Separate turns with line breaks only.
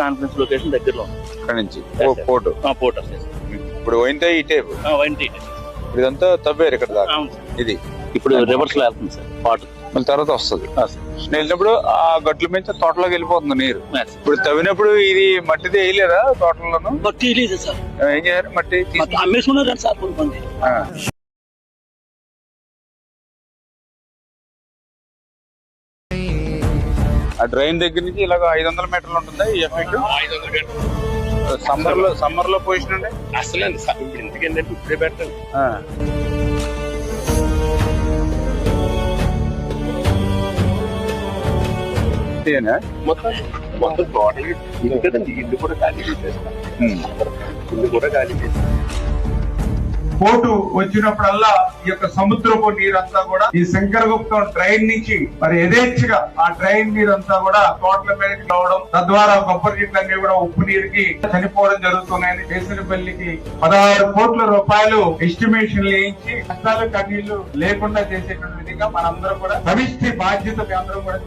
Conference location దగ్గరలో ఉంది.
ఇక్కడ నుంచి?
పోర్ట్ సార్
ఇప్పుడు పోయింటే ఈ టేపు? ఇదంతా తవ్వేరు ఇక్కడ దాకా? ఇది?
ఇప్పుడు రివర్స్లో వెళ్తుంది సార్ పాట్
మళ్ళీ తర్వాత వస్తుంది. వెళ్ళినప్పుడు ఆ గట్ల మీద తోటలోకి వెళ్ళిపోతుంది నీరు. ఇప్పుడు తవ్వినప్పుడు ఇది మట్టిది వేయలేదా తోటలోను
సార్
ఏం చేయాలి మట్టి
అమ్మేసుకున్నారు సార్ కొంతమంది
ఆ. డ్రైన్ దగ్గర నుంచి ఇలాగ ఐదు వందల మీటర్లు ఉంటుందా ఈ ఎఫెక్ట్
ఐదు వందల మీటర్లు.
సమ్మర్లో సమ్మర్లో పొజిషన్ అండి
అసలు ఇప్పుడు ఏంటంటే ఇప్పుడే పెట్టండి? మొత్తం మొత్తం కదండి ఇల్లు కూడా ఖాళీ చేసేస్తాం. ఇల్లు కూడా ఖాళీ చేస్తాం
పోటు వచ్చినప్పుడల్లా ఈ యొక్క సముద్రపు నీరంతా కూడా ఈ శంకరగుప్తం డ్రైన్ నుంచి మరి యథేచ్ఛగా ఆ డ్రైన్ నీరంతా కూడా తోటల మీదకి రావడం తద్వారా కొబ్బరి చెట్లన్నీ కూడా ఉప్పు నీరుకి చనిపోవడం జరుగుతున్నాయని కేసరిపల్లికి పదహారు కోట్ల రూపాయలు ఎస్టిమేషన్ వేయించి కష్టాలు కన్నీళ్ళు లేకుండా చేసేటువంటి విధంగా మనందరం కూడా సమిష్టి బాధ్యత మీ అందరం కూడా